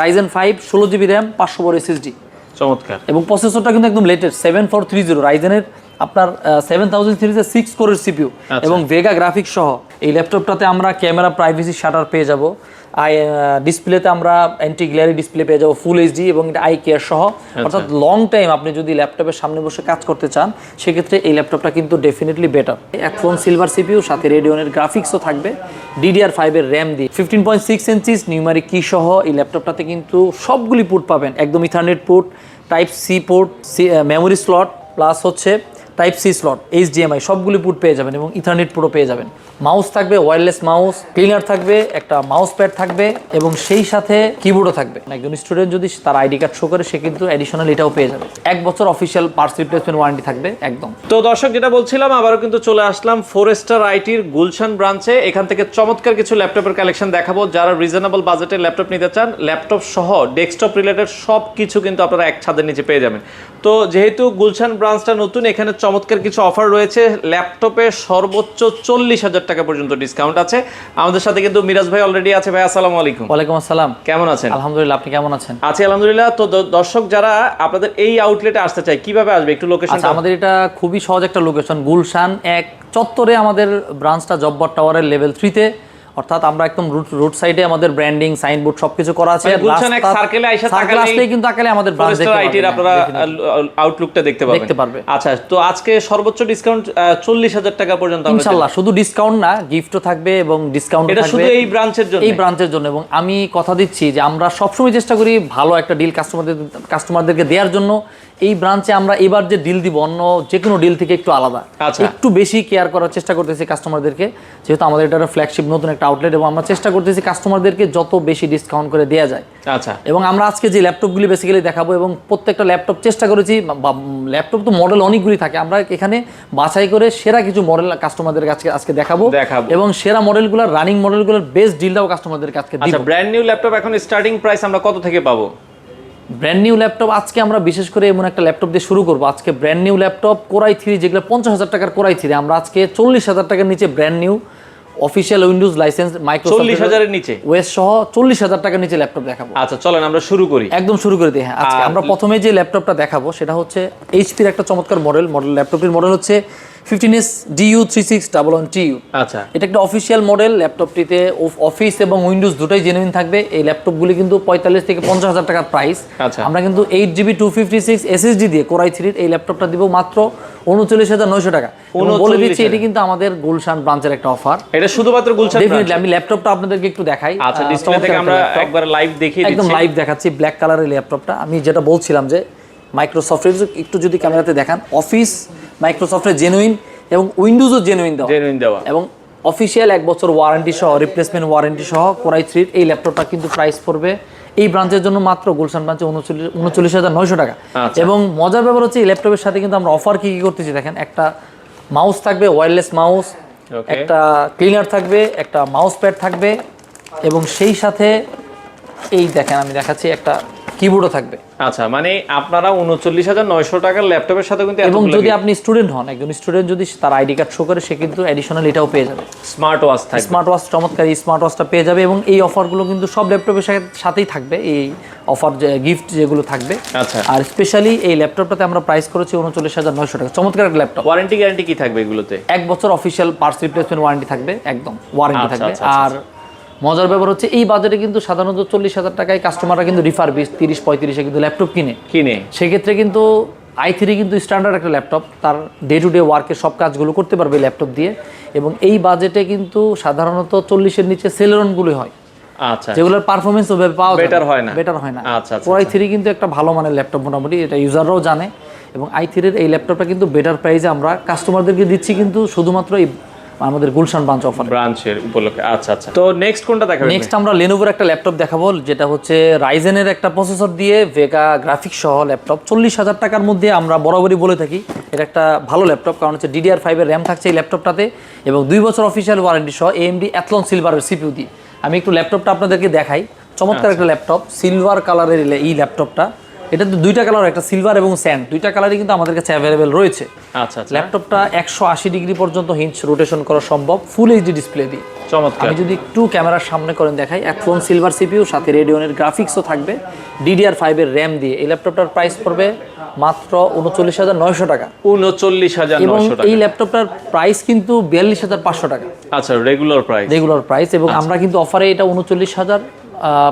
Ryzen five ষোলো GB RAM পাঁচশো বড় এসএসডি চমৎকার। এবং প্রসেসরটা কিন্তু একদম latest seven four three zero রাইজেনের আপনার সেভেন থাউজেন্ড সিরিজের সিক্স কোরের সিপিউ। এবং ভেগা গ্রাফিক্স সহ। এই ল্যাপটপটাতে আমরা ক্যামেরা প্রাইভেসি শাটার পেয়ে যাব। আই ডিসপ্লেতে আমরা অ্যান্টি গ্যালারি ডিসপ্লে পেয়ে যাব ফুল এইচডি এবং এটা আই কেয়ার সহ। আচ্ছা। অর্থাৎ লং টাইম আপনি যদি ল্যাপটপের সামনে বসে কাজ করতে চান সেক্ষেত্রে এই ল্যাপটপটা কিন্তু ডেফিনেটলি বেটার একফোন সিলভার সিপিউ সাথে রেডিওনের গ্রাফিক্সও থাকবে। ডিডিআর ফাইভের র্যাম দিয়ে। Fifteen point six inches numeric key সহ এই ল্যাপটপটাতে কিন্তু সবগুলি পোর্ট পাবেন। একদম ethernet port type C port C memory slot plus হচ্ছে type C slot, H HDMI সবগুলি পুট পেয়ে যাবেন এবং ইথারনেট পুরো পেয়ে যাবেন। মাউস থাকবে ওয়্যারলেস মাউস, ক্লিনার থাকবে, একটা মাউস প্যাড থাকবে এবং সেই সাথে কিবোর্ডও থাকবে। একজন স্টুডেন্ট যদি তার আইডি কার্ড শো করে, সে কিন্তু অ্যাডিশনাল এটাও পেয়ে যাবে। এক বছর অফিসিয়াল পার্স রিপ্লেসমেন্ট ওয়ারেন্টি থাকবে, একদম। তো দর্শক, যেটা বলছিলাম, আবারও কিন্তু চলে আসলাম ফোরেস্টার আইটির গুলশান ব্রাঞ্চে। এখান থেকে চমৎকার কিছু ল্যাপটপের কালেকশন দেখাবো। যারা রিজনেবল বাজেটে ল্যাপটপ নিতে চান, ল্যাপটপ সহ ডেস্কটপ রিলেটেড সব কিছু কিন্তু আপনারা এক ছাদের নিচে পেয়ে যাবেন। তো যেহেতু গুলশান ব্রাঞ্চটা নতুন এখানে চমৎকার কিছু অফার রয়েছে। ল্যাপটপে সর্বোচ্চ চল্লিশ হাজার টাকা পর্যন্ত ডিসকাউন্ট আছে। আমাদের সাথে কিন্তু মিরাজ ভাই অলরেডি আছে। ভাই আসসালামু আলাইকুম। ওয়ালাইকুম আসসালাম। কেমন আছেন? আলহামদুলিল্লাহ আপনি কেমন আছেন? আছি আলহামদুলিল্লাহ। তো দর্শক যারা আপনাদের এই আউটলেটে আসতে চায় কীভাবে আসবে? একটু লোকেশন আচ্ছা আমাদের এটা খুবই সহজ একটা লোকেশন গুলশান এক চত্বরে আমাদের ব্রাঞ্চটা জব্বর টাওয়ারের লেভেল থ্রিতে অর্থাৎ আমরা একদম রুট রুট সাইডে আমাদের ব্র্যান্ডিং সাইনবোর্ড সবকিছু করা আছে। গুলশান এক সার্কেলে আইসা আসলেই কিন্তু তাকালে আমাদের ব্রাঞ্চ দেখতে আইটির আপনারা আউটলুকটা দেখতে পাবেন। দেখতে পারবে। আচ্ছা তো আজকে সর্বোচ্চ ডিসকাউন্ট চল্লিশ হাজার টাকা পর্যন্ত আমরা ইনশাল্লাহ শুধু ডিসকাউন্ট না গিফটও থাকবে এবং ডিসকাউন্ট এটা শুধু এই ব্রাঞ্চের জন্য? এই ব্রাঞ্চের জন্য। এবং আমি কথা দিচ্ছি যে আমরা সবসময় চেষ্টা করি ভালো একটা ডিল কাস্টমারদের কাস্টমারদেরকে দেওয়ার জন্য। এই ব্রাঞ্চে আমরা এবার যে ডিল দিব অন্য যে কোনো ডিল থেকে একটু আলাদা। আচ্ছা। একটু বেশি কেয়ার করার চেষ্টা করতেছি কাস্টমারদেরকে যেহেতু আমাদের এটা ফ্ল্যাগশিপ নতুন একটা আউটলেট এবং আমরা চেষ্টা করতেছি কাস্টমারদেরকে যত বেশি ডিসকাউন্ট করে দেওয়া যায়। আচ্ছা। এবং আমরা আজকে যে ল্যাপটপগুলি বেসিক্যালি দেখাবো এবং প্রত্যেকটা ল্যাপটপ চেষ্টা করেছি ল্যাপটপ তো মডেল অনেকগুলি থাকে আমরা এখানে বাছাই করে সেরা কিছু মডেল কাস্টমারদের কাছে আজকে দেখাবো। এবং সেরা মডেলগুলোর রানিং মডেলগুলোর বেস্ট ডিলটাও কাস্টমারদের কাছে আচ্ছা ব্র্যান্ড নিউ ল্যাপটপ এখন স্টার্টিং প্রাইস আমরা কত থেকে পাবো? ব্র্যান্ড নিউ ল্যাপটপ আজকে আমরা বিশেষ করে এমন একটা ল্যাপটপ দিয়ে শুরু করব। আজকে brand new laptop Core i three যেগুলো পঞ্চাশ হাজার টাকার কোরাই থ্রি আমরা আজকে চল্লিশ হাজার টাকার নিচে brand new official Windows license Microsoft চল্লিশ হাজারের নিচে? ওয়েস সহ চল্লিশ হাজার টাকার নিচে ল্যাপটপ দেখাবো। আচ্ছা চলেন আমরা শুরু করি। একদম শুরু করে দিই হ্যাঁ। আজকে আমরা প্রথমে যে ল্যাপটপটা দেখাবো সেটা হচ্ছে এইচপির একটা চমৎকার মডেল মডেল ল্যাপটপটির মডেল হচ্ছে fifteen S DU three six double one TU আচ্ছা। এটা একটা অফিসিয়াল মডেল ল্যাপটপটিতে অফিস এবং উইন্ডোজ দুটোই জেনুইন থাকবে। এই ল্যাপটপগুলি কিন্তু পঁয়তাল্লিশ থেকে পঞ্চাশ হাজার টাকার প্রাইস আচ্ছা। আমরা কিন্তু eight GB two fifty six SSD দিয়ে কোরাই থ্রির এই ল্যাপটপটা দিব মাত্র উনচল্লিশ হাজার নয়শো টাকা। বলে দিচ্ছি এটি কিন্তু আমাদের গুলশান ব্রাঞ্চের একটা অফার এটা শুধুমাত্র গুলশান ডেফিনেটলি আমি ল্যাপটপটা আপনাদেরকে একটু দেখাই। আচ্ছা ডিসপ্লে থেকে আমরা একবার লাইভ দেখিয়ে একদম লাইভ দেখাচ্ছি ব্ল্যাক কালারের ল্যাপটপটা আমি যেটা বলছিলাম যে মাইক্রোসফটের একটু যদি ক্যামেরাতে দেখান অফিস মাইক্রোসফটের জেনুইন এবং উইন্ডোজও জেনুইন দেওয়া। জেনুইন দেওয়া। এবং অফিসিয়াল এক বছর ওয়ারেন্টি সহ রিপ্লেসমেন্ট ওয়ারেন্টি সহ কোরাই থ্রির এই ল্যাপটপটা কিন্তু প্রাইস পড়বে এই ব্রাঞ্চের জন্য মাত্র গুলশান ব্রাঞ্চে উনচল্লিশ উনচল্লিশ হাজার নয়শো টাকা আচ্ছা। এবং মজার ব্যাপার হচ্ছে এই ল্যাপটপের সাথে কিন্তু আমরা অফার কী কী করতেছি দেখেন একটা মাউস থাকবে ওয়্যারলেস মাউস একটা ক্লিনার থাকবে একটা মাউস প্যাড থাকবে এবং সেই সাথে এই দেখেন আমি দেখাচ্ছি একটা কিবোর্ডও থাকবে। আচ্ছা মানে আপনারা উনচল্লিশ হাজার নয়শো টাকার ল্যাপটপের সাথে কিন্তু এবং যদি আপনি স্টুডেন্ট হন একজন স্টুডেন্ট যদি তার আইডি কার্ড শো করে সে কিন্তু অ্যাডিশনাল এটাও পেয়ে যাবে। স্মার্ট ওয়াচ থাকবে। স্মার্ট ওয়াচ চমৎকার এই স্মার্ট ওয়াচটা পেয়ে যাবে এবং এই অফারগুলো কিন্তু সব ল্যাপটপের সাথে- সাথেই থাকবে। এই অফার যে গিফট যেগুলো থাকবে। আচ্ছা। আর স্পেশালি এই ল্যাপটপটাতে আমরা প্রাইস করেছি উনচল্লিশ হাজার নয়শো টাকা। চমৎকার একটা ল্যাপটপ। ওয়ারেন্টি গ্যারান্টি কি থাকবে এগুলোতে? এক বছর অফিসিয়াল পার্টস রিপ্লেসমেন্ট ওয়ারেন্টি থাকবে একদম। ওয়ারেন্টি আচ্ছা, থাকবে। আচ্ছা, আচ্ছা, আর মজার ব্যাপার হচ্ছে এই বাজারে কিন্তু সাধারণত চল্লিশ হাজার টাকায় কাস্টমাররা কিন্তু রিফার বিশ তিরিশ পঁয়ত্রিশে কিন্তু ল্যাপটপ কিনে। কিনে। সেক্ষেত্রে কিন্তু আই থ্রি কিন্তু স্ট্যান্ডার্ড একটা ল্যাপটপ তার ডে টু ডে ওয়ার্কের সব কাজগুলো করতে পারবে ল্যাপটপ দিয়ে। এবং এই বাজেটে কিন্তু সাধারণত চল্লিশের নিচে সেলেরনগুলো হয়। আচ্ছা যেগুলোর পারফরমেন্স ওভাবে পাওয়া Better হয় না। বেটার হয় না। আচ্ছা, আচ্ছা, কোরাই থ্রি কিন্তু একটা ভালো মানের ল্যাপটপ মোটামুটি এটা ইউজাররাও জানে। এবং আই থ্রির এই ল্যাপটপটা কিন্তু বেটার প্রাইসে আমরা কাস্টমারদেরকে দিচ্ছি কিন্তু শুধুমাত্র এই আমাদের গুলশান ব্রাঞ্চ অফার ব্রাঞ্চের উপলক্ষে। আচ্ছা আচ্ছা। তো নেক্সট কোনটা দেখাবেন? নেক্সট আমরা লেনোভোর একটা ল্যাপটপ দেখাবো যেটা হচ্ছে রাইজেনের একটা প্রসেসর দিয়ে ভেগা গ্রাফিক্স সহ ল্যাপটপ চল্লিশ হাজার টাকার মধ্যে আমরা বরাবরই বলে থাকি এটা একটা ভালো ল্যাপটপ কারণ হচ্ছে ডিডিআর ফাইভের র্যাম থাকছে এই ল্যাপটপটাতে এবং দুই বছর অফিসিয়াল ওয়ারেন্টি সহ এএমডি অ্যাথলন সিলভারের সিপিউ দিয়ে। আমি একটু ল্যাপটপটা আপনাদেরকে দেখাই। চমৎকার একটা ল্যাপটপ সিলভার কালারের এই ল্যাপটপটা এটাতে দুইটা কালার একটা সিলভার এবং স্যান্ড দুইটা কালারই কিন্তু আমাদের কাছে অ্যাভেলেবেল রয়েছে। আচ্ছা আচ্ছা। ল্যাপটপটা একশো আশি ডিগ্রি পর্যন্ত হিঞ্চ রোটেশন করা সম্ভব ফুল এইচডি ডিসপ্লে দিয়ে। চমৎকার। আমি যদি একটু ক্যামেরার সামনে করেন দেখাই এক ফোন সিলভার সিপিউ সাথে রেডিওনের গ্রাফিক্সও থাকবে। ডিডিআর ফাইভের র্যাম দিয়ে। এই ল্যাপটপটার প্রাইস পড়বে মাত্র উনচল্লিশ হাজার নয়শো টাকা। উনচল্লিশ হাজার এবং এই ল্যাপটপটার প্রাইস কিন্তু বিয়াল্লিশ হাজার পাঁচশো টাকা। আচ্ছা রেগুলার প্রাইস রেগুলার প্রাইস এবং আমরা কিন্তু অফারে এটা উনচল্লিশ হাজার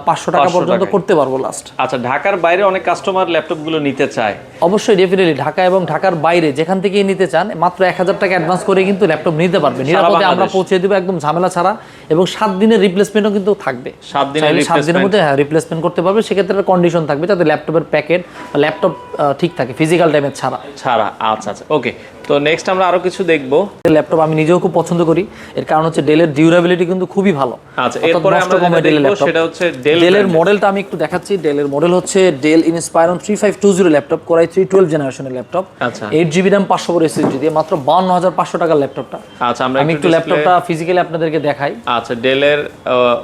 পাঁচশো টাকা পর্যন্ত করতে পারব লাস্ট আচ্ছা ঢাকার বাইরে অনেক কাস্টমার ল্যাপটপগুলো নিতে চায়। অবশ্যই ডেফিনেটলি ঢাকা এবং ঢাকার বাইরে যেখান থেকেই নিতে চান মাত্র এক হাজার টাকা অ্যাডভান্স করে কিন্তু ল্যাপটপ নিতে পারবে। নিরাপদে আমরা পৌঁছে দেবো একদম ঝামেলা ছাড়া এবং সাত দিনের রিপ্লেসমেন্টও কিন্তু থাকবে। সাত দিনের সাত দিনের মধ্যে হ্যাঁ রিপ্লেসমেন্ট করতে পারবে। সেক্ষেত্রে কন্ডিশন থাকবে যাতে ল্যাপটপের প্যাকেট বা ল্যাপটপ ঠিক থাকে ফিজিক্যাল ড্যামেজ ছাড়া। ছাড়া আচ্ছা আচ্ছা ওকে তো নেক্সট আমরা আরও কিছু দেখব। ল্যাপটপ আমি নিজেও খুব পছন্দ করি। এর কারণ হচ্ছে ডেলের ডিউরেবিলিটি কিন্তু খুবই ভালো। আচ্ছা এরপরে আমরা যেটা ডেলের সেটা হচ্ছে ডেল ডেলের মডেলটা আমি একটু দেখাচ্ছি। ডেলের মডেল হচ্ছে Dell Inspiron three five two zero laptop Core i three twelve জেনারেশনের ল্যাপটপ আচ্ছা। জিবি র্যাম পাঁচশো করে এসএসডি দিয়ে মাত্র বাউন্ন হাজার পাঁচশো টাকার ল্যাপটপটা আচ্ছা আমরা আমি একটু ল্যাপটপটা ফিজিক্যালি আপনাদেরকে দেখাই। আচ্ছা ডেলের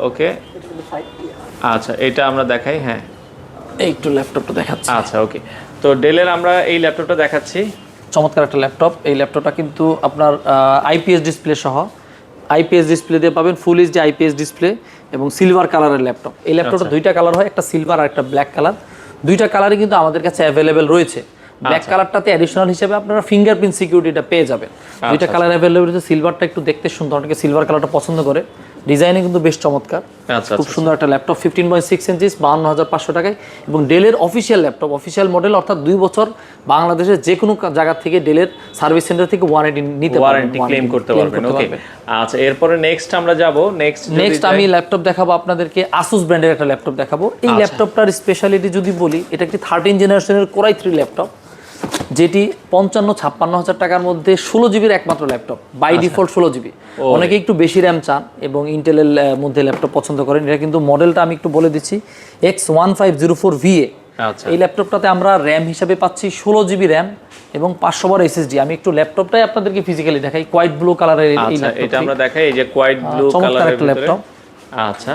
ওকে আচ্ছা এটা আমরা দেখাই হ্যাঁ। একটু ল্যাপটপটা দেখাচ্ছি। আচ্ছা ওকে তো ডেলের আমরা এই ল্যাপটপটা দেখাচ্ছি। চমৎকার একটা ল্যাপটপ এই ল্যাপটপটা কিন্তু আপনার আইপিএস ডিসপ্লে সহ। আইপিএস ডিসপ্লে দিয়ে পাবেন ফুল এইচডি আইপিএস ডিসপ্লে এবং সিলভার কালারের ল্যাপটপ এই ল্যাপটপটা দুইটা কালার হয় একটা সিলভার আর একটা ব্ল্যাক কালার দুইটা কালারই কিন্তু আমাদের কাছে অ্যাভেলেবেল রয়েছে। ব্ল্যাক কালারটাতে অ্যাডিশনাল হিসেবে আপনারা ফিঙ্গারপ্রিন্ট সিকিউরিটিটা পেয়ে যাবেন। দুইটা কালার অ্যাভেলেবেল রয়েছে সিলভারটা একটু দেখতে সুন্দর অনেকে সিলভার কালারটা পছন্দ করে। ডিজাইনে কিন্তু বেশ চমৎকার। আচ্ছা খুব সুন্দর একটা laptop fifteen point six inches বাহান্ন হাজার পাঁচশো টাকায় এবং ডেলের অফিসিয়াল ল্যাপটপ অফিসিয়াল মডেল অর্থাৎ দুই বছর বাংলাদেশের যে কোনো জায়গা থেকে ডেলের সার্ভিস সেন্টার থেকে ওয়ারেন্টি নিতে ওয়ারেন্টি ক্লেম করতে পারবেন ওকে আচ্ছা এরপরে নেক্সট আমরা যাব নেক্সট নেক্সট আমি ল্যাপটপ দেখাবো আপনাদেরকে আসুস ব্র্যান্ডের একটা ল্যাপটপ দেখাবো। এই আচ্ছা। ল্যাপটপটার স্পেশালিটি যদি বলি এটা একটি থার্টিন জেনারেশনের কোরাই থ্রি ল্যাপটপ যেটি পঞ্চান্ন ছাপ্পান্ন হাজার টাকার মধ্যে ষোলো জিবির একমাত্র ল্যাপটপ বাই। ডিফল্ট ষোলো জিবি অনেকে একটু বেশি র্যাম চান এবং ইন্টেলের মধ্যে ল্যাপটপ পছন্দ করেন। এটা কিন্তু মডেলটা আমি একটু বলে দিচ্ছি X one five zero four VA এই ল্যাপটপটাতে আমরা র্যাম হিসাবে পাচ্ছি ষোলো জিবি র্যাম এবং পাঁচশো বার এসএসডি আমি একটু ল্যাপটপটাই আপনাদেরকে ফিজিক্যালি দেখাই কোয়াইট ব্লু কালারের এই এটা আমরা দেখাই এই যে কোয়াইট ব্লু চমৎকার কালারের একটা ল্যাপটপ আচ্ছা।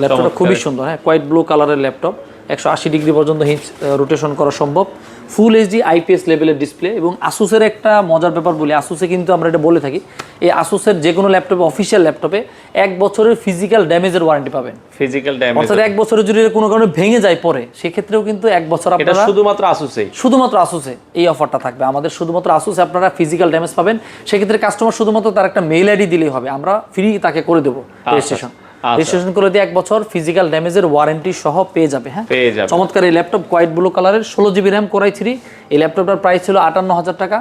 ল্যাপটপটা খুবই সুন্দর হ্যাঁ কোয়াইট ব্লু কালারের ল্যাপটপ একশো আশি ডিগ্রি পর্যন্ত হিঞ্চ রোটেশন করা সম্ভব। ফুল এইচডি আইপিএস লেভেলের ডিসপ্লে এবং আসুসের একটা মজার ব্যাপার বলি আসুসে কিন্তু আমরা এটা বলে থাকি এই আসুসের যে কোনো ল্যাপটপে অফিসিয়াল ল্যাপটপে এক বছরের ফিজিক্যাল ড্যামেজের ওয়ারেন্টি পাবেন। ফিজিক্যাল ড্যামেজ অর্থাৎ এক বছরের যদি কোনো কারণে ভেঙে যায় পরে সেক্ষেত্রেও কিন্তু এক বছর আপনারা শুধুমাত্র আসুসে শুধুমাত্র আসুসে এই অফারটা থাকবে। আমাদের শুধুমাত্র আসুসে আপনারা ফিজিক্যাল ড্যামেজ পাবেন। সেক্ষেত্রে কাস্টমার শুধুমাত্র তার একটা মেইল আইডি দিলেই হবে। আমরা ফ্রি তাকে করে দেবো রেজিস্ট্রেশন আচ্ছা। রেজিস্ট্রেশন করে দিয়ে এক বছর ফিজিক্যাল ড্যামেজের ওয়ারেন্টি সহ পেয়ে যাবে হ্যাঁ? পেয়ে যাবে। চমৎকার এই ল্যাপটপ কোয়াইট ব্লু কালারের ষোলো জিবি র্যাম কোরাই থ্রি এই ল্যাপটপটার প্রাইস ছিল আটান্ন হাজার টাকা।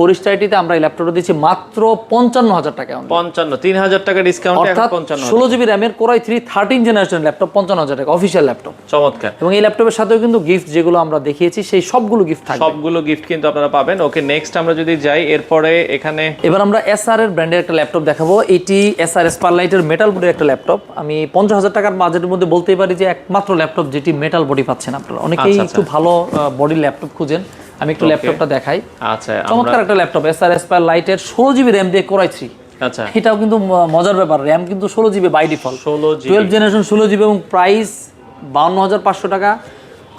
ফোর স্টাইটিতে আমরা ল্যাপটপটা দিচ্ছি মাত্র পঞ্চান্ন হাজার টাকা পঞ্চান্ন তিন হাজার টাকা ডিসকাউন্ট অর্থাৎ ষোলো জিবি র্যামের Core i three thirteen generation laptop পঞ্চান্ন হাজার টাকা অফিসিয়াল ল্যাপটপ। চমৎকার। এবং এই ল্যাপটপের সাথেও কিন্তু গিফট যেগুলো আমরা দেখিয়েছি সেই সবগুলো গিফট থাকবে। সবগুলো গিফট কিন্তু আপনারা পাবেন। ওকে নেক্সট আমরা যদি যাই এরপরে এখানে এবার আমরা এসআর এর ব্র্যান্ডের একটা ল্যাপটপ দেখাবো। এটি এসআর স্পারলাইটের মেটাল বডির একটা ল্যাপটপ। আমি পঞ্চাশ হাজার টাকার বাজেটের মধ্যে বলতেই পারি যে একমাত্র ল্যাপটপ যেটি মেটাল বডি পাচ্ছেন আপনারা। অনেকেই আচ্ছা, একটু ভালো বডির ল্যাপটপ খুঁজেন। আমি একটু ল্যাপটপটা দেখাই। আচ্ছা চমৎকার একটা ল্যাপটপ এসআর স্পার লাইটের ষোলো জিবি র্যাম দিয়ে কোরাই থ্রি আচ্ছা। এটাও কিন্তু মজার ব্যাপার র্যাম কিন্তু ষোলো জিবি বাই ডিফল্ট ষোলো টুয়েলভ জেনারেশন ষোলো জিবি এবং প্রাইস বাউন্ন হাজার পাঁচশো টাকা।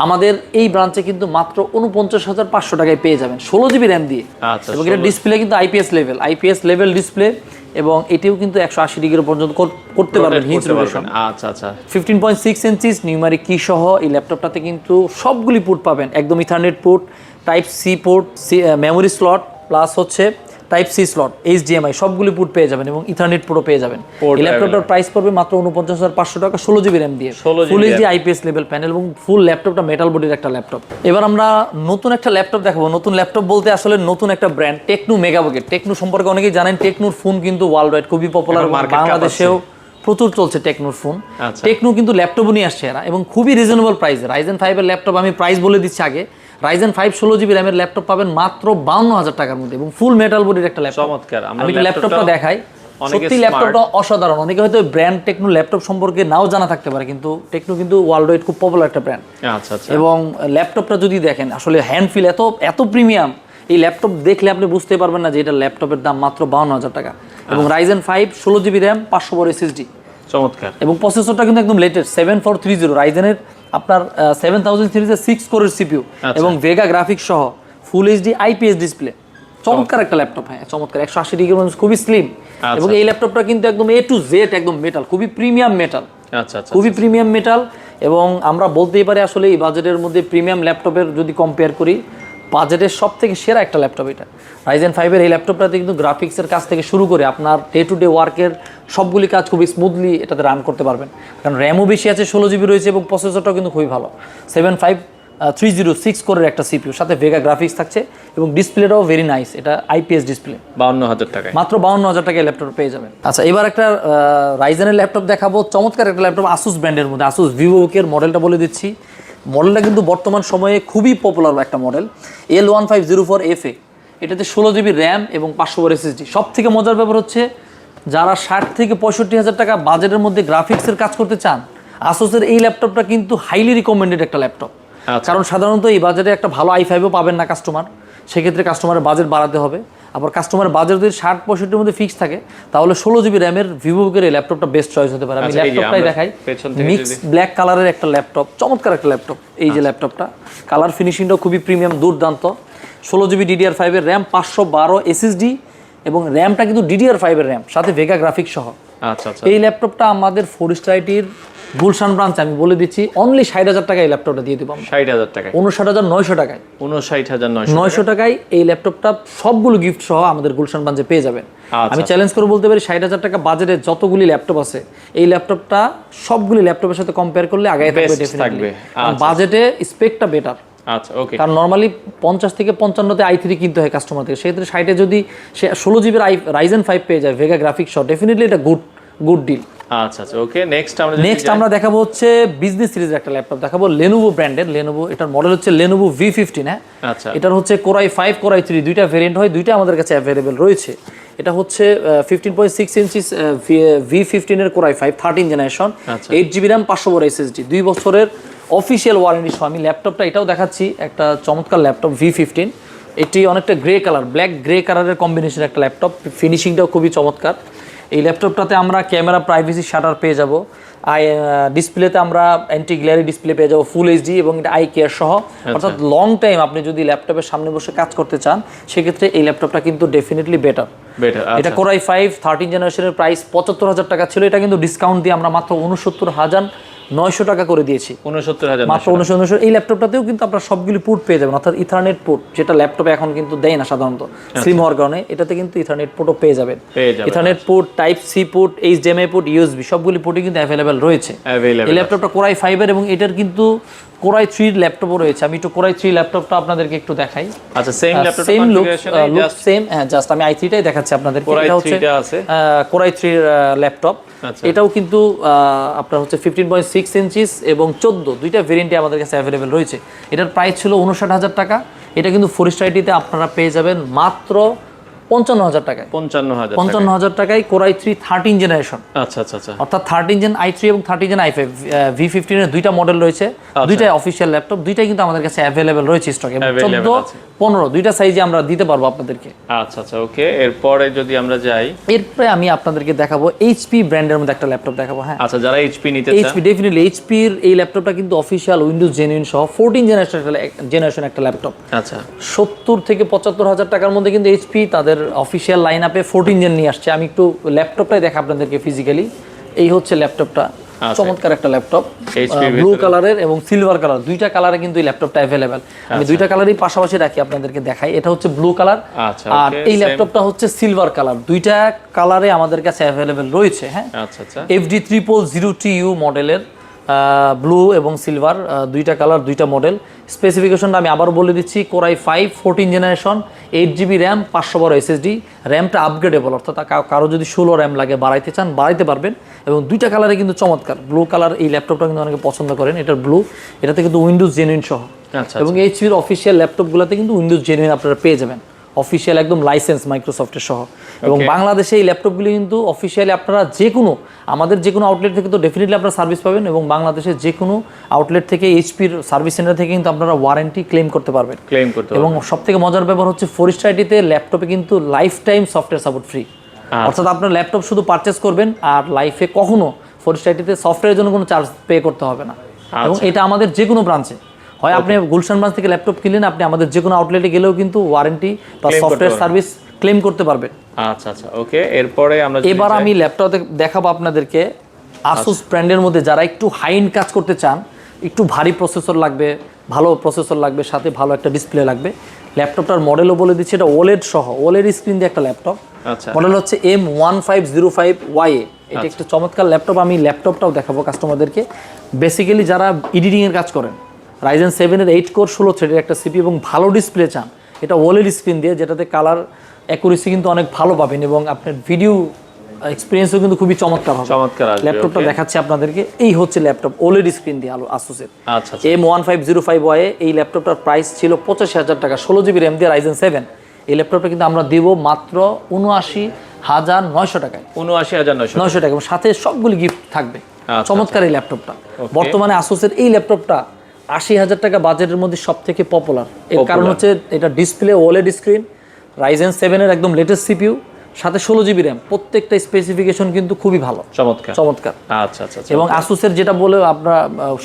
আমাদের এই ব্রাঞ্চে কিন্তু মাত্র উনপঞ্চাশ হাজার পাঁচশো টাকায় পেয়ে যাবেন ষোলো জিবি র্যাম দিয়ে। আচ্ছা এবং এটা ডিসপ্লে কিন্তু IPS level IPS level display এবং এটিও কিন্তু একশো আশি ডিগ্রি পর্যন্ত করতে পারবেন করতে রোটেশন আচ্ছা আচ্ছা। Fifteen point six inches numeric key সহ এই ল্যাপটপটাতে কিন্তু সবগুলি পোর্ট পাবেন একদম ethernet port type C port C memory slot plus হচ্ছে টাইপ সি স্লট এইচডিএমআই সবগুলি পোর্ট পেয়ে যাবেন এবং ইথারনেট পুরো পেয়ে যাবেন। এই ল্যাপটপটার প্রাইস পড়বে মাত্র উনপঞ্চাশ হাজার পাঁচশো টাকা ষোলো জিবি র্যাম দিয়ে। 16 GB full HD IPS level panel এবং ফুল ল্যাপটপটা মেটাল বডির একটা ল্যাপটপ এবার আমরা নতুন একটা ল্যাপটপ দেখাবো। নতুন ল্যাপটপ বলতে আসলে নতুন একটা ব্র্যান্ড টেকনো মেগাবকেট টেকনো সম্পর্কে অনেকেই জানেন টেকনোর ফোন কিন্তু ওয়ার্ল্ড ওয়াইড খুবই পপুলার বাংলাদেশেও প্রচুর চলছে টেকনোর ফোন। টেকনো কিন্তু ল্যাপটপও নিয়ে আসছে এরা এবং খুবই রিজনেবল প্রাইসে রাইজেন ফাইভের ল্যাপটপ আমি প্রাইস বলে দিচ্ছি আগে। রাইজেন ফাইভ ষোলো জিবি র্যামের ল্যাপটপ পাবেন মাত্র বাউন্ন হাজার টাকার মধ্যে এবং ফুল মেটাল বডির একটা ল্যাপটপ চমৎকার আমি ল্যাপটপটা দেখাই? সত্যি ল্যাপটপটা অসাধারণ। অনেকে হয়তো ব্র্যান্ড টেকনো ল্যাপটপ সম্পর্কে নাও জানা থাকতে পারে কিন্তু টেকনো কিন্তু ওয়ার্ল্ড ওয়াইড খুব পপুলার একটা ব্র্যান্ড আচ্ছা আচ্ছা। এবং ল্যাপটপটা যদি দেখেন আসলে হ্যান্ড ফিল এত এত প্রিমিয়াম এই ল্যাপটপ দেখলে আপনি বুঝতে পারবেন না যে এটা ল্যাপটপের দাম মাত্র বাউন্ন হাজার টাকা। এবং রাইজেন ফাইভ ষোলো জিবি র্যাম পাঁচশো বড় এসএসডি চমৎকার। এবং প্রসেসরটা কিন্তু একদম latest seven four three zero রাইজেনের আপনার সেভেন থাউজেন্ড সিরিজের সিক্স কোরের সিপিউ আচ্ছা। এবং ভেগা গ্রাফিক্স সহ ফুল এইচডি আইপিএস ডিসপ্লে চমৎকার একটা ল্যাপটপ হ্যাঁ চমৎকার। একশো আশি ডিগ্রি মানুষ খুবই স্লিম আচ্ছা। এবং এই ল্যাপটপটা কিন্তু একদম এ টু জেড একদম মেটাল খুবই প্রিমিয়াম মেটাল আচ্ছা আচ্ছা খুবই প্রিমিয়াম মেটাল এবং আমরা বলতেই পারি আসলে এই বাজেটের মধ্যে প্রিমিয়াম ল্যাপটপের যদি কম্পেয়ার করি বাজেটের সব থেকে সেরা একটা ল্যাপটপ এটা। রাইজেন ফাইভের এই ল্যাপটপটাতে কিন্তু গ্রাফিক্সের কাজ থেকে শুরু করে আপনার ডে টু ডে ওয়ার্কের সবগুলি কাজ খুবই স্মুথলি এটাতে রান করতে পারবেন। কারণ র্যামও বেশি আছে ষোলো জিবি রয়েছে এবং প্রসেসরটাও কিন্তু খুবই ভালো। Seven five three zero six কোরের একটা সিপিউ সাথে ভেগা গ্রাফিক্স থাকছে এবং ডিসপ্লেটাও ভেরি নাইস এটা আইপিএস ডিসপ্লে বাউন্ন হাজার টাকা মাত্র বাউন্ন হাজার টাকায় ল্যাপটপ পেয়ে যাবেন। আচ্ছা এবার একটা রাইজেনের ল্যাপটপ দেখাবো চমৎকার একটা ল্যাপটপ আসুস ব্র্যান্ডের মধ্যে আসুস ভিভোকের মডেলটা বলে দিচ্ছি। মডেলটা কিন্তু বর্তমান সময়ে খুবই পপুলার একটা model L one five zero four F A এটাতে ষোলো জিবি র্যাম এবং পাঁচশো বার এসএসডি সব থেকে মজার ব্যাপার হচ্ছে যারা ষাট থেকে পঁয়ষট্টি হাজার টাকা বাজেটের মধ্যে গ্রাফিক্সের কাজ করতে চান আসোসের এই ল্যাপটপটা কিন্তু হাইলি রিকমেন্ডেড একটা ল্যাপটপ আচ্ছা। কারণ সাধারণত এই বাজারে একটা ভালো আই ফাইভও পাবেন না কাস্টমার সেক্ষেত্রে কাস্টমারের বাজেট বাড়াতে হবে। আবার কাস্টমারের বাজেট যদি ষাট পঁয়ষট্টির মধ্যে ফিক্স থাকে তাহলে ষোলো জিবি র্যামের ভিভোকের এই ল্যাপটপটা বেস্ট চয়েস হতে পারে। আমি আচ্ছা, ল্যাপটপটাই দেখাই। মিক্স ব্ল্যাক কালারের একটা ল্যাপটপ চমৎকার একটা ল্যাপটপ এই যে ল্যাপটপটা কালার ফিনিশিংটাও খুবই প্রিমিয়াম দুর্দান্ত। ষোলো জিবি ডিডিআর ফাইভের র্যাম পাঁচশো বারো এসএসডি এবং র্যামটা কিন্তু ডিডিআর ফাইভের র্যাম সাথে ভেগা গ্রাফিক্স সহ। আচ্ছা আচ্ছা। এই ল্যাপটপটা আমাদের ফোরিস্টাইটির গুলশান ব্রাঞ্চ আমি বলে দিচ্ছি অনলি ষাট হাজার টাকায় এই ল্যাপটপটা দিয়ে দেবো ষাট হাজার টাকায়। উনষাট হাজার নয়শো টাকায়। উনষাট হাজার নয়শো টাকায়। এই ল্যাপটপটা সবগুলো গিফট সহ আমাদের গুলশান ব্রাঞ্চে পেয়ে যাবেন। আচ্ছা। আমি চ্যালেঞ্জ করে বলতে পারি ষাট হাজার টাকা বাজেটে যতগুলি ল্যাপটপ আছে এই ল্যাপটপটা সবগুলি ল্যাপটপের সাথে কম্পেয়ার করলে আগে থাকবে বাজেটে স্পেকটা বেটার আচ্ছা। ওকে কারণ নর্মালি পঞ্চাশ থেকে পঞ্চান্নতে আই থ্রি কিনতে হয় কাস্টমার থেকে। সেক্ষেত্রে ষাটে যদি সে ষোলো জিবির আই রাইজেন ফাইভ পেয়ে যায় ভেগা গ্রাফিক্স সহ ডেফিনেটলি এটা গুড গুড ডিল আচ্ছা আচ্ছা ওকে নেক্সট আমরা নেক্সট আমরা দেখাবো হচ্ছে বিজনেস সিরিজের একটা ল্যাপটপ দেখাবো লেনোভো ব্র্যান্ডের লেনোভো এটার মডেল হচ্ছে লেনোভো ভি ফিফটিন হ্যাঁ? আচ্ছা। এটার হচ্ছে core i five core i three দুইটা ভেরিয়েন্ট হয় দুইটা আমাদের কাছে অ্যাভেলেবেল রয়েছে। এটা হচ্ছে fifteen point six inches V ফিফটিনের core i five thirteen generation. Eight GB RAM পাঁচশো বড় এসএসডি দুই বছরের অফিসিয়াল ওয়ারেন্টি সহ। আমি ল্যাপটপটা এটাও দেখাচ্ছি একটা চমৎকার ল্যাপটপ ভি ফিফটিন এটি অনেকটা গ্রে কালার ব্ল্যাক গ্রে কালারের কম্বিনেশন একটা ল্যাপটপ ফিনিশিংটাও খুবই চমৎকার। এই ল্যাপটপটাতে আমরা ক্যামেরা প্রাইভেসি শাটার পেয়ে যাব। আই ডিসপ্লেতে আমরা অ্যান্টি গ্লারি ডিসপ্লে পেয়ে যাব ফুল এইচডি এবং এটা আই কেয়ার সহ। অর্থাৎ লং টাইম আপনি যদি ল্যাপটপের সামনে বসে কাজ করতে চান সেক্ষেত্রে এই ল্যাপটপটা কিন্তু ডেফিনেটলি বেটার বেটার এটা আচ্ছা। কোরাই ফাইভ থার্টিন জেনারেশনের প্রাইস পঁচাত্তর হাজার টাকা ছিল এটা কিন্তু ডিসকাউন্ট দিয়ে আমরা মাত্র উনসত্তর হাজার নয়শো টাকা করে দিয়েছি। উনসত্তর হাজার মাত্র উনিশশো উনিশশো এই ল্যাপটপটাতেও কিন্তু আপনার সবগুলি পোর্ট পেয়ে যাবেন অর্থাৎ ইথারনেট পোর্ট যেটা ল্যাপটপে এখন কিন্তু দেয় না সাধারণত। সিম হওয়ার কারণে এটাতে কিন্তু ইথারনেট পোর্টও পেয়ে যাবেন। পেয়ে যাবেন, ethernet port type C port HDMI port USB সবগুলি পোর্টই কিন্তু অ্যাভেলেবেল রয়েছে। এই ল্যাপটপটা কোরাই ফাইবার এবং এটার কিন্তু কোরাই থ্রির ল্যাপটপও রয়েছে। আমি একটু কোরাই থ্রি ল্যাপটপটা আপনাদেরকে একটু দেখাই। আচ্ছা same laptop same look look same হ্যাঁ জাস্ট আমি আই থ্রিটাই দেখাচ্ছি আপনাদের Core এটা হচ্ছে i3 টা আছে। কোরাই থ্রির ল্যাপটপ। এটাও কিন্তু আপনার হচ্ছে ফিফটিন পয়েন্ট সিক্স ইঞ্চিস এবং চোদ্দ। দুইটা ভেরিয়েন্টে আমাদের কাছে অ্যাভেলেবেল রয়েছে। এটার প্রাইস ছিল উনষাট হাজার টাকা। এটা কিন্তু ফোরিস্টাইটিতে আপনারা পেয়ে যাবেন মাত্র পঞ্চান্ন হাজার টাকায়। পঞ্চান্ন হাজার পঞ্চান্ন হাজার টাকায় কোরাই থ্রি থার্টিন জেনারেশন আচ্ছা আচ্ছা আচ্ছা। অর্থাৎ থার্টিন জেন আই থ্রি এবং thirteen gen i five V ফিফটিনের দুইটা মডেল রয়েছে। দুইটাই অফিসিয়াল ল্যাপটপ দুইটাই কিন্তু আমাদের কাছে অ্যাভেলেবেল রয়েছে স্টক এবং চোদ্দ। পনেরো দুইটা সাইজে আমরা দিতে পারব আপনাদেরকে। আচ্ছা আচ্ছা ওকে এরপরে যদি আমরা যাই। এরপরে আমি আপনাদেরকে দেখাবো এইচপি ব্র্যান্ডের মধ্যে একটা ল্যাপটপ দেখাবো হ্যাঁ। আচ্ছা যারা এইচপি নিতে এইচপি ডেফিনেটলি এইচপির এই ল্যাপটপটা কিন্তু অফিসিয়াল উইন্ডোজ জেনুইন সহ ফোরটিন জেনারেশন জেনারেশন একটা ল্যাপটপ আচ্ছা। সত্তর থেকে পঁচাত্তর হাজার টাকার মধ্যে কিন্তু এইচপি তাদের অফিসিয়াল লাইন আপে ফোরটিন জেন নিয়ে আসছে। আমি একটু ল্যাপটপটাই দেখা আপনাদেরকে ফিজিক্যালি এই হচ্ছে ল্যাপটপটা চমৎকার একটা ল্যাপটপ ব্লু কালারের এবং সিলভার কালার দুইটা কালারে কিন্তু এই ল্যাপটপটা অ্যাভেলেবেল আমি দুইটা কালারই পাশাপাশি রাখি আপনাদেরকে দেখাই। এটা হচ্ছে ব্লু কালার আচ্ছা, আর এই ল্যাপটপটা হচ্ছে সিলভার কালার দুইটা কালারে আমাদের কাছে অ্যাভেলেবেল রয়েছে হ্যাঁ? আচ্ছা আচ্ছা। FD triple zero T U মডেলের ব্লু এবং সিলভার দুইটা কালার দুইটা মডেল স্পেসিফিকেশনটা আমি আবার বলে দিচ্ছি core i five fourteen generation eight GB RAM পাঁচশো বারো এসএসডি র্যামটা আপগ্রেডেবল অর্থাৎ কারও যদি ষোলো র্যাম লাগে বাড়াইতে চান বাড়াইতে পারবেন। এবং দুইটা কালারে কিন্তু চমৎকার। ব্লু কালার এই ল্যাপটপটা কিন্তু অনেকে পছন্দ করেন এটার ব্লু এটাতে কিন্তু উইন্ডোজ জেনুইন সহ। আচ্ছা এবং এইচপির অফিসিয়াল ল্যাপটপগুলোতে কিন্তু উইন্ডোজ জেনুইন আপনারা পেয়ে যাবেন। অফিসিয়াল একদম লাইসেন্স মাইক্রোসফটের সহ। এবং বাংলাদেশে এই ল্যাপটপগুলি কিন্তু অফিসিয়ালি আপনারা যে কোনো আমাদের যে কোনো আউটলেট থেকে তো ডেফিনেটলি আপনারা সার্ভিস পাবেন এবং বাংলাদেশের যে কোনো আউটলেট থেকে এইচপির সার্ভিস সেন্টার থেকে কিন্তু আপনারা ওয়ারেন্টি ক্লেম করতে পারবেন। ক্লেম করতে এবং সব থেকে মজার ব্যাপার হচ্ছে ফোরিস্ট আইটিতে ল্যাপটপে কিন্তু lifetime software support free অর্থাৎ আপনার ল্যাপটপ শুধু পারচেস করবেন আর লাইফে কখনো ফোরিস্ট আইটিতে সফটওয়্যারের জন্য কোনো চার্জ পে করতে হবে না। এবং এটা আমাদের যে কোনো ব্রাঞ্চে হয় আপনি গুলশান ব্রাঞ্চ থেকে ল্যাপটপ কিনলেন আপনি আমাদের যে কোনো আউটলেটে গেলেও কিন্তু ওয়ারেন্টি বা সফটওয়্যার সার্ভিস ক্লেম করতে পারবেন আচ্ছা আচ্ছা ওকে এরপরে আমরা এবার আমি ল্যাপটপে দেখাবো আপনাদেরকে। আসুস আচ্ছা। ব্র্যান্ডের মধ্যে যারা একটু হাইন কাজ করতে চান একটু ভারী প্রসেসর লাগবে ভালো প্রসেসর লাগবে সাথে ভালো একটা ডিসপ্লে লাগবে। ল্যাপটপটার মডেলও বলে দিচ্ছি এটা ওলেড সহ ওলেড স্ক্রিন দিয়ে একটা ল্যাপটপ আচ্ছা। মডেল হচ্ছে M one five zero five Y এটা আচ্ছা। একটা চমৎকার ল্যাপটপ আমি ল্যাপটপটাও দেখাবো কাস্টমারদেরকে বেসিক্যালি যারা এডিটিংয়ের কাজ করেন রাইজেন সেভেনের এইট কোর ষোলো থ্রেডের একটা সিপি এবং ভালো ডিসপ্লে চান। এটা ওলেড স্ক্রিন দিয়ে যেটাতে কালার অ্যাকুরেসি কিন্তু অনেক ভালো পাবেন এবং আপনার ভিডিও এক্সপিরিয়েন্সও কিন্তু খুবই চমৎকার হবে। চমৎকার ল্যাপটপটা? দেখাচ্ছি আপনাদেরকে। এই হচ্ছে ল্যাপটপ ওলেড স্ক্রিন দিয়ে আলো আসুসের আচ্ছা আচ্ছা। M one five zero five Y এই ল্যাপটপটার প্রাইস ছিল পঁচাশি হাজার টাকা ষোলো জিবি র্যাম দিয়ে রাইজেন সেভেন এই ল্যাপটপটা কিন্তু আমরা দিব মাত্র উনআশি হাজার নয়শো টাকায়। উনআশি হাজার নয়শো নয়শো টাকা এবং সাথে সবগুলি গিফট থাকবে। আচ্ছা, চমৎকার এই ল্যাপটপটা বর্তমানে আসুসের এই ল্যাপটপটা আশি হাজার টাকা বাজেটের মধ্যে সব থেকে পপুলার এর কারণ হচ্ছে এটা ডিসপ্লে ওলেড স্ক্রিন রাইজেন সেভেনের একদম লেটেস্ট সিপিউ সাথে ষোলো জিবি র্যাম। প্রত্যেকটা স্পেসিফিকেশন কিন্তু খুবই ভালো। চমৎকার। চমৎকার। আচ্ছা আচ্ছা আচ্ছা। এবং আসুসের যেটা বলে আমরা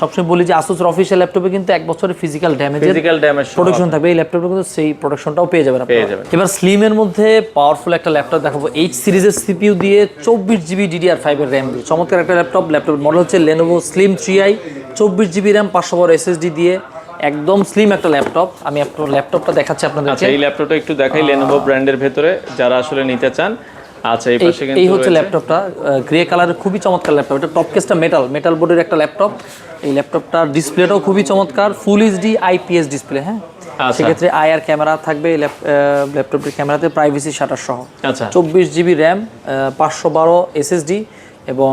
সবসময় বলি যে আসুসের অফিসিয়াল ল্যাপটপে কিন্তু এক বছরের ফিজিক্যাল ড্যামেজের ফিজিক্যাল ড্যামেজ প্রোডাকশন থাকবে। এই ল্যাপটপে কিন্তু সেই প্রোডাকশনটাও পেয়ে যাবেন পেয়ে যাবেন। এবার স্লিমের মধ্যে পাওয়ারফুল একটা ল্যাপটপ দেখাবো। এইচ সিরিজের সিপিইউ দিয়ে চব্বিশ জিবি ডিডিআর ফাইভের র্যাম চমৎকার একটা ল্যাপটপ ল্যাপটপ মডেল হচ্ছে লেনোভো স্লিম থ্রি আই চব্বিশ জিবি র্যাম পাঁচশো বড় এসএসডি দিয়ে। একদম স্লিম একটা ল্যাপটপ আমি আপনার ল্যাপটপটা দেখাচ্ছি আপনাদের আচ্ছা এই ল্যাপটপটা একটু দেখাই লেনোভো ব্র্যান্ডের ভেতরে যারা আসলে নিতে চান। আচ্ছা এই পাশে কিন্তু এই হচ্ছে ল্যাপটপটা গ্রে কালারের খুবই চমৎকার ল্যাপটপ এটা টপ কেসটা মেটাল মেটাল বোর্ডের একটা ল্যাপটপ এই ল্যাপটপটার ডিসপ্লেটাও খুবই চমৎকার। ফুল এইচডি আইপিএস ডিসপ্লে হ্যাঁ? আচ্ছা। সেক্ষেত্রে আইআর ক্যামেরা থাকবে ল্যাপটপটির ক্যামেরাতে প্রাইভেসি শাটার সহ। আচ্ছা। চব্বিশ জিবি র্যাম পাঁচশো বারো এসএসডি এবং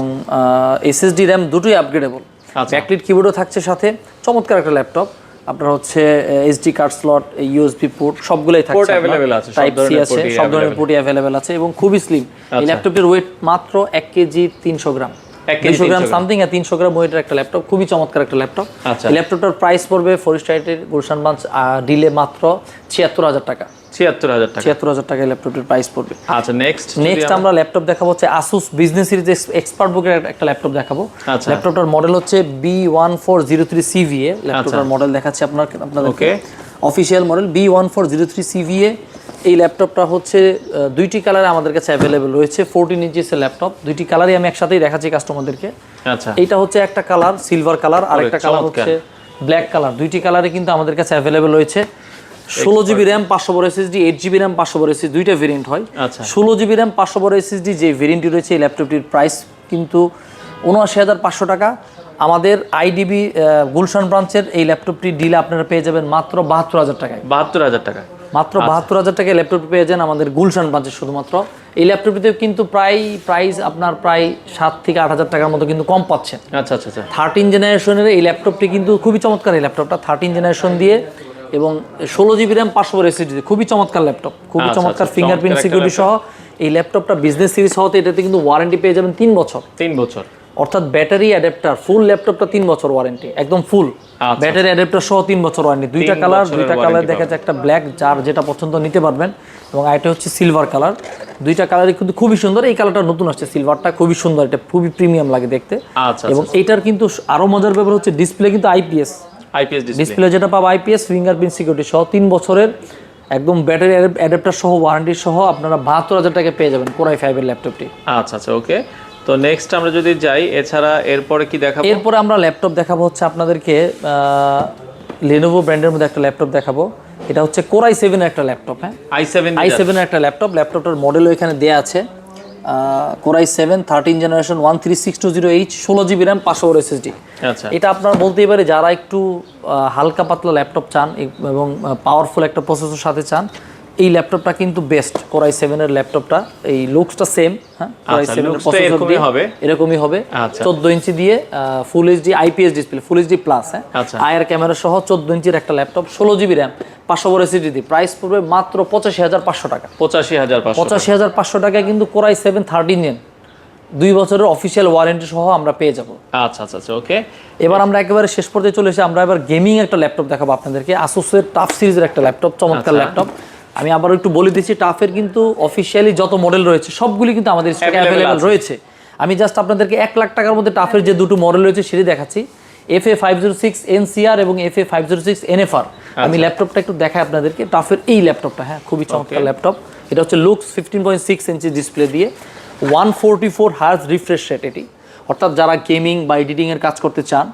এসএসডি র্যাম দুটোই আপগ্রেডেবল আচ্ছা। ব্যাকলিট কিবোর্ডও থাকছে সাথে। চমৎকার একটা ল্যাপটপ আপনার হচ্ছে SD card slot USB port সবগুলোই থাকছে পোর্ট अवेलेबल আছে, টাইপ সি আছে সব ধরনের পোর্টই अवेलेबल আছে এবং খুবই স্লিম এই আচ্ছা। ল্যাপটপটির ওয়েট মাত্র 1 কেজি তিনশো গ্রাম 1 কেজি গ্রাম 300 গ্রাম। সামথিং আর তিনশো গ্রাম ওয়েটের একটা ল্যাপটপ খুবই চমৎকার একটা ল্যাপটপ আচ্ছা। এই ল্যাপটপটার প্রাইস পড়বে ফরিস্টাইটের গুলশান বাঞ্চ ডিলে মাত্র ছিয়াত্তর হাজার টাকা ছিয়াত্তর হাজার টাকা। ছিয়াত্তর হাজার টাকা এই ল্যাপটপটির প্রাইস পড়বে। আচ্ছা নেক্সট নেক্সট আমরা ল্যাপটপ দেখাবো হচ্ছে আসুস বিজনেস সিরিজ এক্সপার্ট বুকের একটা ল্যাপটপ দেখাবো। আচ্ছা। ল্যাপটপটার মডেল হচ্ছে B one four zero three CVA ল্যাপটপটার model দেখাচ্ছি আপনার আপনাদের আচ্ছা। Official model B one four zero three CVA এই ল্যাপটপটা হচ্ছে দুইটি কালারে আমাদের কাছে অ্যাভেলেবেল রয়েছে। ফোরটিন ইঞ্চিসের ল্যাপটপ দুইটি কালারই আমি একসাথেই দেখাচ্ছি কাস্টমারদেরকে আচ্ছা। এইটা হচ্ছে একটা কালার সিলভার কালার আর একটা কালার হচ্ছে ব্ল্যাক কালার দুইটি কালারে কিন্তু আমাদের কাছে অ্যাভেলেবেল রয়েছে। ষোলো জিবি র্যাম পাঁচশো বড় এসএসডি এইট জিবি র্যাম পাঁচশো বড় এসএসডি দুইটা ভেরিয়েন্ট হয়। আচ্ছা। ষোলো জিবি র্যাম পাঁচশো বড় এসএসডি যে ভেরিয়েন্টটি রয়েছে এই ল্যাপটপটির প্রাইস কিন্তু উনআশি হাজার পাঁচশো টাকা। আমাদের আইডিবি গুলশান ব্রাঞ্চের এই ল্যাপটপটি ডিলে আপনারা পেয়ে যাবেন মাত্র বাহাত্তর হাজার টাকায়। বাহাত্তর হাজার টাকা। মাত্র বাহাত্তর হাজার টাকায় ল্যাপটপটি পেয়ে যান আমাদের গুলশান ব্রাঞ্চে শুধুমাত্র। এই ল্যাপটপটিতে কিন্তু প্রায় প্রাইস আপনার প্রায় সাত থেকে আট হাজার টাকার মতো কিন্তু কম পাচ্ছেন। আচ্ছা আচ্ছা আচ্ছা। থার্টিন জেনারেশনের এই ল্যাপটপটি কিন্তু খুবই চমৎকার এই ল্যাপটপটা থার্টিন জেনারেশন দিয়ে এবং ষোলো জিবি র্যাম পাঁচশো এসএসডি খুবই চমৎকার ল্যাপটপ। খুবই আচ্ছা, চমৎকার আচ্ছা, ফিঙ্গারপ্রিন্ট সিকিউরিটি সহ এই ল্যাপটপটা বিজনেস সিরিজ হওয়াতে এটাতে কিন্তু ওয়ারেন্টি পেয়ে যাবেন তিন বছর। তিন বছর। অর্থাৎ ব্যাটারি অ্যাডাপ্টার ফুল ল্যাপটপটা তিন বছর ওয়ারেন্টি একদম ফুল আচ্ছা। ব্যাটারি অ্যাডাপ্টার সহ তিন বছর ওয়ারেন্টি দুইটা কালার দুইটা কালার দেখা যাচ্ছে একটা ব্ল্যাক যার যেটা পছন্দ নিতে পারবেন। এবং আরেকটা হচ্ছে সিলভার কালার দুইটা কালারই কিন্তু খুবই সুন্দর। এই কালারটা নতুন আসছে। সিলভারটা খুবই সুন্দর। এটা খুবই প্রিমিয়াম লাগে দেখতে। আচ্ছা এবং এইটার কিন্তু আরও মজার ব্যাপার হচ্ছে ডিসপ্লে কিন্তু আইপিএস আইপিএস ডিসপ্লে যেটা পাবো আইপিএস ফিঙ্গারপ্রিন্ট সিকিউরিটি সহ তিন বছরের একদম ব্যাটারি অ্যাডাপ্টার সহ ওয়ারেন্টি সহ আপনারা বাহাত্তর হাজার টাকা পেয়ে যাবেন কোরাই ফাইভের ল্যাপটপটি আচ্ছা আচ্ছা ওকে তো নেক্সট আমরা যদি যাই এছাড়া এরপরে কি দেখাবো? এরপরে আমরা ল্যাপটপ দেখাবো হচ্ছে আপনাদেরকে লেনোভো ব্র্যান্ডের মধ্যে একটা ল্যাপটপ দেখাবো। এটা হচ্ছে কোরাই সেভেনের একটা ল্যাপটপ হ্যাঁ? আই সেভেন আই সেভেনের একটা ল্যাপটপ ল্যাপটপটার মডেলও এখানে দেওয়া আছে। Core i seven thirteen generation one three six two zero H ষোলো জিবি র্যাম পাঁচশো ওর এসএসডি আচ্ছা। এটা আপনার বলতেই পারে যারা একটু হালকা পাতলা ল্যাপটপ চান এবং পাওয়ারফুল একটা প্রসেসর সাথে চান এই ল্যাপটপটা কিন্তু বেস্ট কোরাই সেভেনের ল্যাপটপটা। এই লুকসটা সেম হ্যাঁ? কোরাই আচ্ছা, সেভেনের হবে। এরকমই হবে। আচ্ছা। চোদ্দ ইঞ্চি দিয়ে full HD IPS display full HD plus হ্যাঁ? আচ্ছা। আয়ার ক্যামেরা সহ চোদ্দ ইঞ্চির একটা ল্যাপটপ ষোলো জিবি র্যাম পাঁচশো বড় এসিডি প্রাইস পড়বে মাত্র পঁচাশি হাজার পাঁচশো টাকা। পঁচাশি হাজার পঁচাশি হাজার পাঁচশো টাকায় কিন্তু কোরাই সেভেন থার্টিন জেন দুই বছরের অফিসিয়াল ওয়ারেন্টি সহ আমরা পেয়ে যাব। আচ্ছা আচ্ছা আচ্ছা ওকে এবার আমরা একেবারে শেষ পর্যায়ে চলে এসে আমরা এবার গেমিং একটা ল্যাপটপ দেখাবো আপনাদেরকে। আসুসের টাফ সিরিজের একটা ল্যাপটপ চমৎকার আচ্ছা। ল্যাপটপ। আমি আবার একটু বলে দিচ্ছি টাফের কিন্তু অফিসিয়ালি যত মডেল রয়েছে সবগুলি কিন্তু আমাদের স্টকে অ্যাভেলেবেল রয়েছে। আমি জাস্ট আপনাদেরকে এক লাখ টাকার মধ্যে টাফের যে দুটো মডেল রয়েছে সেটি দেখাচ্ছি। F A five zero six NCR এবং F A five zero six NFR আমি ল্যাপটপটা একটু দেখাই আপনাদেরকে টাফের এই ল্যাপটপটা হ্যাঁ খুবই চমৎকার ল্যাপটপ এটা হচ্ছে looks fifteen point six inch display দিয়ে one forty four hertz refresh rate এটি। অর্থাৎ যারা গেমিং বা এডিটিংয়ের কাজ করতে চান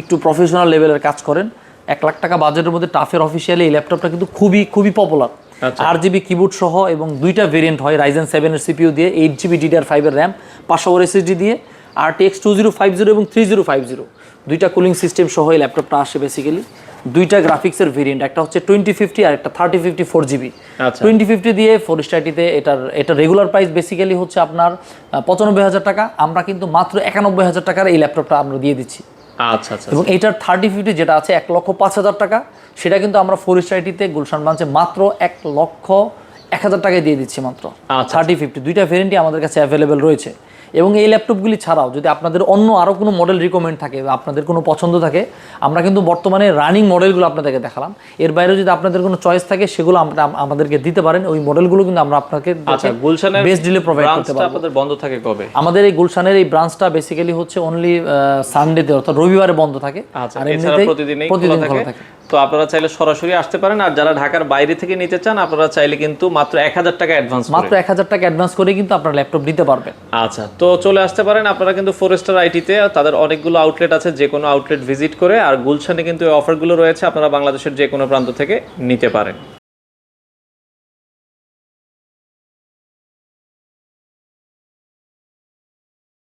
একটু প্রফেশনাল লেভেলের কাজ করেন এক লাখ টাকা বাজেটের মধ্যে টাফের অফিসিয়ালি এই ল্যাপটপটা কিন্তু খুবই খুবই পপুলার আর জিবি কিবোর্ড সহ এবং দুইটা ভেরিয়েন্ট হয় রাইজেন সেভেনের সিপিইউ দিয়ে এইট জিবি ডিডিআর ফাইভের র্যাম পাঁচশো এসএসডি দিয়ে RTX two zero five zero এবং থ্রি জিরো ফাইভ জিরো দুইটা কুলিং সিস্টেম সহ এই ল্যাপটপটা আসে বেসিক্যালি দুইটা গ্রাফিক্সের ভেরিয়েন্ট একটা হচ্ছে টোয়েন্টি ফিফটি আর একটা thirty fifty four GB. Twenty fifty দিয়ে ফোর স্টার্টিতে এটার এটা রেগুলার প্রাইস বেসিক্যালি হচ্ছে আপনার পঁচানব্বই হাজার টাকা। আমরা কিন্তু মাত্র একানব্বই হাজার টাকার এই ল্যাপটপটা আমরা দিয়ে দিচ্ছি। আচ্ছা আচ্ছা এবং এইটার থার্টি ফিফটি যেটা আছে এক লক্ষ পাঁচ হাজার টাকা। সেটা কিন্তু আমরা ফোর স্টাইটিতে গুলশান ব্রাঞ্চে মাত্র এক লক্ষ এক হাজার টাকায় দিয়ে দিচ্ছি মাত্র। আচ্ছা। থার্টি ফিফটি দুইটা ভেরিয়েন্টই আমাদের কাছে অ্যাভেলেবেল রয়েছে। এবং এই ল্যাপটপগুলি ছাড়াও যদি আপনাদের অন্য আরও কোনো মডেল রিকমেন্ড থাকে আপনাদের কোনো পছন্দ থাকে আমরা কিন্তু বর্তমানে রানিং মডেলগুলো আপনাদেরকে দেখালাম। এর বাইরেও যদি আপনাদের কোনো চয়েস থাকে সেগুলো আমরা আমাদেরকে দিতে পারেন। ওই মডেলগুলো কিন্তু আমরা আপনাকে আচ্ছা গুলশানের বেস্ট ডিলে প্রোভাইড করতে পারব। আপনাদের বন্ধ থাকে কবে? আমাদের এই গুলশানের এই ব্রাঞ্চটা বেসিক্যালি হচ্ছে অনলি সানডেতে অর্থাৎ রবিবারে বন্ধ থাকে। আচ্ছা আর এমনিতেই প্রতিদিন খোলা থাকে। তো আপনারা চাইলে সরাসরি আসতে পারেন আর যারা ঢাকার বাইরে থেকে নিতে চান আপনারা চাইলে কিন্তু মাত্র এক হাজার টাকা অ্যাডভান্স মাত্র এক হাজার টাকা অ্যাডভান্স করে কিন্তু আপনারা ল্যাপটপ নিতে পারবেন। আচ্ছা তো চলে আসতে পারেন আপনারা কিন্তু ফোরেস্টার আইটিতে তাদের অনেকগুলো আউটলেট আছে যে কোনো আউটলেট ভিজিট করে আর গুলশানে কিন্তু এই অফারগুলো রয়েছে আপনারা বাংলাদেশের যে কোনো প্রান্ত থেকে নিতে পারেন।